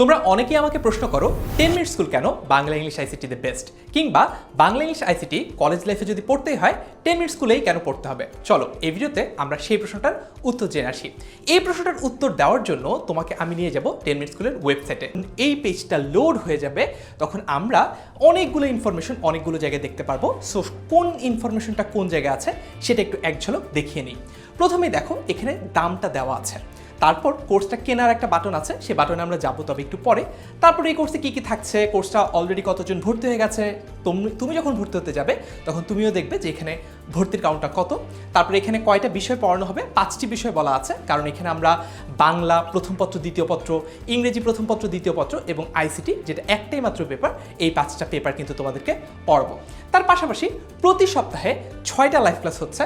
তোমরা অনেকেই আমাকে প্রশ্ন করো টেন মিনিট স্কুল কেন Bangla English ICT the best কিংবা, বাংলা ইংলিশ আইসিটি কলেজ লাইফে যদি পড়তেই হয় টেন মিনিট স্কুলেই কেন পড়তে হবে? চলো, এই ভিডিওতে আমরা সেই প্রশ্নটার উত্তর জেনে আসি। এই প্রশ্নটার উত্তর দেওয়ার জন্য তোমাকে আমি নিয়ে যাব টেন মিনিট স্কুলের ওয়েবসাইটে এই পেজটা লোড হয়ে যাবে, তখন আমরা অনেকগুলো ইনফরমেশন অনেকগুলো জায়গায় দেখতে পারব। সো কোন ইনফরমেশনটা কোন জায়গায় আছে, সেটা একটু এক ঝলক দেখিয়ে নিই। প্রথমেই দেখো, এখানে দামটা দেওয়া আছে। তারপর কোর্সটা কেনার একটা বাটন আছে সেই বাটনে আমরা যাব, তবে একটু পরে। তারপর এই কোর্সে কী কী থাকছে? কোর্সটা অলরেডি কতজন ভর্তি হয়ে গেছে? তুমি তুমি যখন ভর্তি হতে যাবে, তখন তুমিও দেখবে যে এখানে ভর্তির কাউন্টটা কত। তারপর এখানে কয়টা বিষয় পড়ানো হবে? পাঁচটি বিষয় বলা আছে। কারণ এখানে আমরা বাংলা প্রথম পত্র, দ্বিতীয় পত্র, ইংরেজি প্রথম পত্র, দ্বিতীয় পত্র এবং আইসিটি যেটা একটাই মাত্র পেপার এই পাঁচটা পেপার কিন্তু তোমাদেরকে পড়াবো। তার পাশাপাশি প্রতি সপ্তাহে ছয়টা লাইভ ক্লাস হচ্ছে।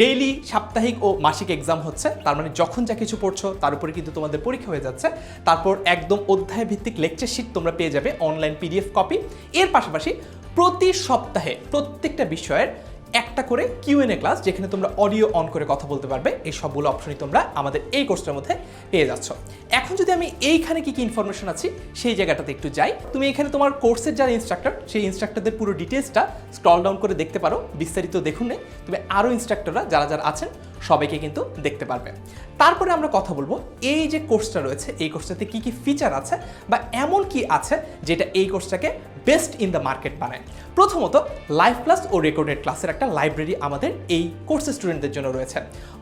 ডেইলি, সাপ্তাহিক ও মাসিক এক্সাম হচ্ছে। তার মানে যখন যা কিছু পড়ছো, তার উপরে কিন্তু তোমাদের পরীক্ষা হয়ে যাচ্ছে। তারপর একদম অধ্যায় ভিত্তিক লেকচার শিট তোমরা পেয়ে যাবে অনলাইন পিডিএফ কপি এর পাশাপাশি প্রতি সপ্তাহে প্রত্যেকটা বিষয়ের একটা করে কিউএনএ ক্লাস যেখানে তোমরা অডিও অন করে কথা বলতে পারবে। এই সবগুলো অপশনই তোমরা আমাদের এই কোর্সটার মধ্যে পেয়ে যাচ্ছ। এখন যদি আমি এইখানে কি কি ইনফরমেশন আছি, সেই জায়গাটাতে একটু যাই। তুমি এখানে তোমার কোর্সের যারা ইনস্ট্রাক্টর সেই ইনস্ট্রাক্টরদের পুরো ডিটেলসটা স্ক্রল ডাউন করে দেখতে পারো। বিস্তারিত দেখুন তুমি আরও ইনস্ট্রাক্টররা যারা যারা আছেন সবাইকে কিন্তু দেখতে পারবে। তারপরে আমরা কথা বলব, এই যে কোর্সটা রয়েছে, এই কোর্সটাতে কি কি ফিচার আছে বা এমন কি আছে যেটা এই কোর্সটাকে বেস্ট ইন দ্য মার্কেট বানায়। প্রথমত লাইভ ক্লাস ও রেকর্ডেড ক্লাসের একটা লাইব্রেরি আমাদের এই কোর্সের স্টুডেন্টদের জন্য রয়েছে।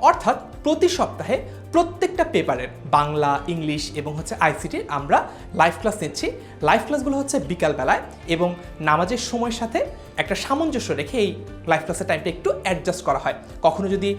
অর্থাৎ প্রতি সপ্তাহে প্রত্যেকটা পেপারের বাংলা, ইংলিশ এবং হচ্ছে আইসিটির আমরা লাইভ ক্লাস নিচ্ছি। লাইভ ক্লাসগুলো হচ্ছে বিকালবেলায় এবং নামাজের সময়ের সাথে একটা সামঞ্জস্য রেখে এই লাইভ ক্লাসের টাইমটা একটু অ্যাডজাস্ট করা হয়। কখনো যদি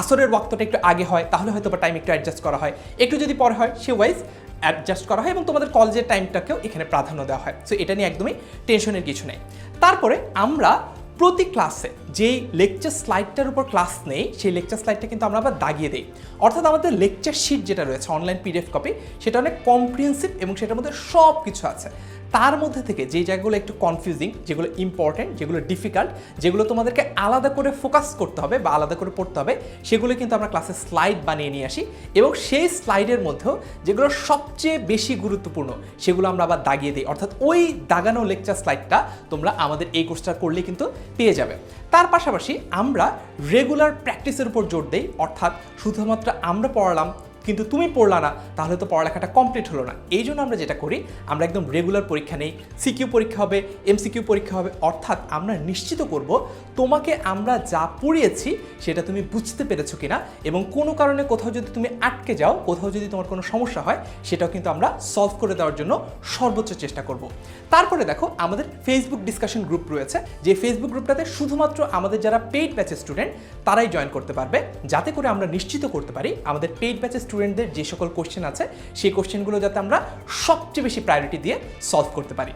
আসরের ওয়াক্তটা একটু আগে হয়, তাহলে হয়তো টাইম একটু অ্যাডজাস্ট করা হয়। একটু যদি পরে হয়, সে ওয়াইজ অ্যাডজাস্ট করা হয় এবং তোমাদের কলেজের টাইমটাকেও এখানে প্রাধান্য দেওয়া হয়। সো এটা নিয়ে একদমই টেনশনের কিছু নেই। তারপরে আমরা প্রতি ক্লাসে যেই লেকচার স্লাইডটার উপর ক্লাস নেই, সেই লেকচার স্লাইডটা কিন্তু আমরা আবার দাগিয়ে দিই। অর্থাৎ আমাদের লেকচার শিট যেটা রয়েছে অনলাইন পিডিএফ কপি সেটা অনেক কম্প্রিহেন্সিভ এবং সেটার মধ্যে সব কিছু আছে। তার মধ্যে থেকে যে জায়গাগুলো একটু কনফিউজিং যেগুলো ইম্পর্টেন্ট যেগুলো ডিফিকাল্ট যেগুলো তোমাদেরকে আলাদা করে ফোকাস করতে হবে বা আলাদা করে পড়তে হবে, সেগুলো কিন্তু আমরা ক্লাসে স্লাইড বানিয়ে নিয়ে আসি। এবং সেই স্লাইডের মধ্যেও যেগুলো সবচেয়ে বেশি গুরুত্বপূর্ণ, সেগুলো আমরা আবার দাগিয়ে দিই। অর্থাৎ ওই দাগানো লেকচার স্লাইডটা তোমরা আমাদের এই কোর্সটা করলে কিন্তু পেয়ে যাবে। তার পাশাপাশি আমরা রেগুলার প্র্যাকটিসের উপর জোর দেই, অর্থাৎ শুধুমাত্র আমরা পড়ালাম কিন্তু তুমি পড়লা না, তাহলে তো পড়ালেখাটা কমপ্লিট হলো না। এই জন্য আমরা যেটা করি, আমরা একদম রেগুলার পরীক্ষা নেই সিকিউ পরীক্ষা হবে এমসিকিউ পরীক্ষা হবে, অর্থাৎ আমরা নিশ্চিত করব তোমাকে আমরা যা পড়িয়েছি সেটা তুমি বুঝতে পেরেছ কিনা এবং কোনো কারণে কোথাও যদি তুমি আটকে যাও, কোথাও যদি তোমার কোনো সমস্যা হয়, সেটাও কিন্তু আমরা সলভ করে দেওয়ার জন্য সর্বোচ্চ চেষ্টা করব। তারপরে দেখো, আমাদের ফেসবুক ডিসকাশন গ্রুপ রয়েছে, যে ফেসবুক গ্রুপটাতে শুধুমাত্র আমাদের যারা পেইড ব্যাচের স্টুডেন্ট তারাই জয়েন করতে পারবে। যাতে করে আমরা নিশ্চিত করতে পারি, আমাদের পেইড ব্যাচের স্টুডেন্টদের যে সকল কোশ্চেন আছে, সেই কোশ্চেনগুলো যাতে আমরা সবচেয়ে বেশি প্রায়োরিটি দিয়ে সলভ করতে পারি।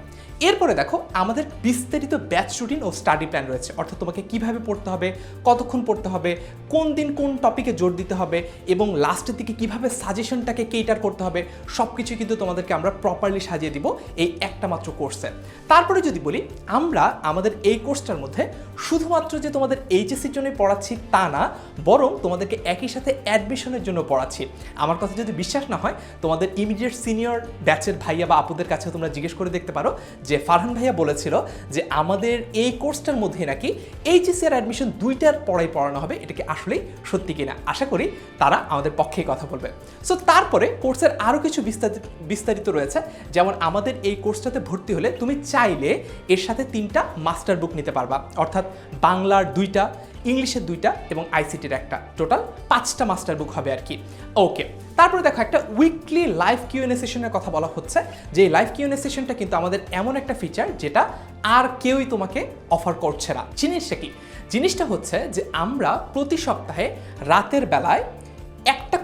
এরপরে দেখো, আমাদের বিস্তারিত ব্যাচ রুটিন ও স্টাডি প্ল্যান রয়েছে। অর্থাৎ তোমাকে কীভাবে পড়তে হবে, কতক্ষণ পড়তে হবে, কোন দিন কোন টপিকে জোর দিতে হবে, এবং লাস্টের দিকে কীভাবে সাজেশনটাকে কেটার করতে হবে সব কিছু কিন্তু তোমাদেরকে আমরা প্রপারলি সাজিয়ে দিব এই একটা মাত্র কোর্সে তারপরে যদি বলি, আমরা আমাদের এই কোর্সটার মধ্যে শুধুমাত্র যে তোমাদের এইচএসির জন্য পড়াচ্ছি তা না, বরং তোমাদেরকে একই সাথে অ্যাডমিশনের জন্য পড়াচ্ছি। আমার কথা যদি বিশ্বাস না হয়, তোমাদের ইমিডিয়েট সিনিয়র ব্যাচের ভাইয়া বা আপুদের কাছে তোমরা জিজ্ঞেস করে দেখতে পারো যে ফারহান ভাইয়া বলেছিল যে আমাদের এই কোর্সটার মধ্যে নাকি এইচএসসি আর অ্যাডমিশন দুইটার পড়াই পড়ানো হবে, এটা কি আসলেই সত্যি কিনা? আশা করি তারা আমাদের পক্ষে কথা বলবে। সো তারপরে কোর্সের আরও কিছু বিস্তারিত বিস্তারিত রয়েছে। যেমন আমাদের এই কোর্সটাতে ভর্তি হলে তুমি চাইলে এর সাথে তিনটা মাস্টার বুক নিতে পারবা। অর্থাৎ বাংলার দুইটা ইংলিশের দুইটা এবং আইসিটির একটা। টোটাল পাঁচটা মাস্টার বুক হবে আর কি ওকে তারপরে দেখো একটা উইকলি লাইফ কিউএনএ সেশনের কথা বলা হচ্ছে। যে লাইভ কিউএনএ সেশনটা কিন্তু আমাদের এমন একটা ফিচার যেটা আর কেউই তোমাকে অফার করছে না। জিনিসটা কি? জিনিসটা হচ্ছে যে আমরা প্রতি সপ্তাহে রাতের বেলায়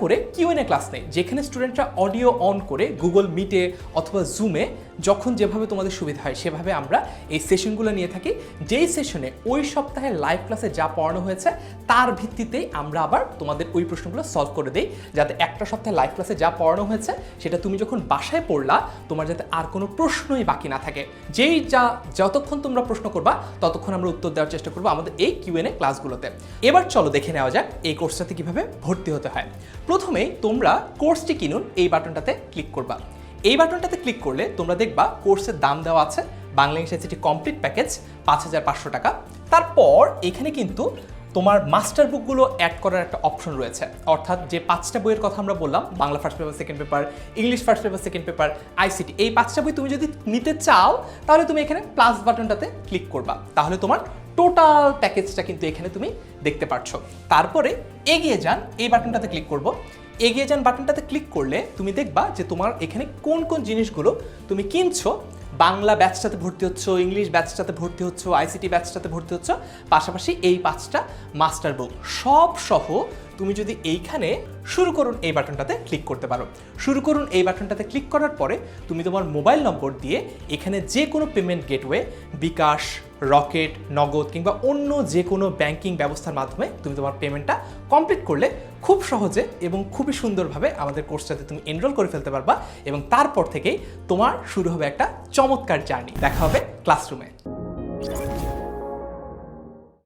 করে কিউএনএ ক্লাস নেই। যেখানে স্টুডেন্টরা অডিও অন করে গুগল মিটে অথবা জুমে যখন যেভাবে তোমাদের সুবিধা হয় সেভাবে আমরা এই সেশনগুলো নিয়ে থাকি। যেই সেশনে ওই সপ্তাহে লাইভ ক্লাসে যা পড়ানো হয়েছে তার ভিত্তিতেই আমরা আবার তোমাদের ওই প্রশ্নগুলো সলভ করে দিই। যাতে একটা সপ্তাহে লাইভ ক্লাসে যা পড়ানো হয়েছে সেটা তুমি যখন বাসায় পড়লা, তোমার যাতে আর কোনো প্রশ্নই বাকি না থাকে। যেই যা যতক্ষণ তোমরা প্রশ্ন করবা, ততক্ষণ আমরা উত্তর দেওয়ার চেষ্টা করব আমাদের এই কিউএনএ ক্লাসগুলোতে এবার চলো দেখে নেওয়া যাক এই কোর্সটাতে কীভাবে ভর্তি হতে হয়। প্রথমেই তোমরা কোর্সটি কিনুন, এই বাটনটাতে ক্লিক করবা। এই বাটনটাতে ক্লিক করলে তোমরা দেখবা কোর্সের দাম দেওয়া আছে, বাংলা আইসিটি কমপ্লিট প্যাকেজ পাঁচ হাজার পাঁচশো টাকা। তারপর এখানে কিন্তু তোমার মাস্টার বুকগুলো অ্যাড করার একটা অপশন রয়েছে। অর্থাৎ যে পাঁচটা বইয়ের কথা আমরা বললাম, Bangla first paper second paper English first paper second paper ICT এই পাঁচটা বই তুমি যদি নিতে চাও, তাহলে তুমি এখানে প্লাস বাটনটাতে ক্লিক করবা। তাহলে তোমার টোটাল প্যাকেজটা কিন্তু এখানে তুমি দেখতে পাচ্ছ তারপরে এগিয়ে যান, এই বাটনটাতে ক্লিক করব। এগিয়ে যান বাটনটাতে ক্লিক করলে তুমি দেখবা যে তোমার এখানে কোন কোন জিনিসগুলো তুমি কিনছো। বাংলা ব্যাচটাতে ভর্তি হচ্ছ, ইংলিশ ব্যাচটাতে ভর্তি হচ্ছ আইসিটি ব্যাচটাতে ভর্তি হচ্ছ, পাশাপাশি এই পাঁচটা মাস্টার বুক সব সহ তুমি যদি এইখানে শুরু করুন এই বাটনটাতে ক্লিক করতে পারো। শুরু করুন এই বাটনটাতে ক্লিক করার পরে তুমি তোমার মোবাইল নম্বর দিয়ে এখানে যে কোনো পেমেন্ট গেটওয়ে বিকাশ রকেট, নগদ কিংবা অন্য যে কোনো ব্যাংকিং ব্যবস্থার মাধ্যমে তুমি তোমার পেমেন্টটা কমপ্লিট করলে খুব সহজে এবং খুবই সুন্দরভাবে আমাদের কোর্সটাতে তুমি এনরোল করে ফেলতে পারবা এবং তারপর থেকেই তোমার শুরু হবে একটা চমৎকার জার্নি দেখা হবে ক্লাসরুমে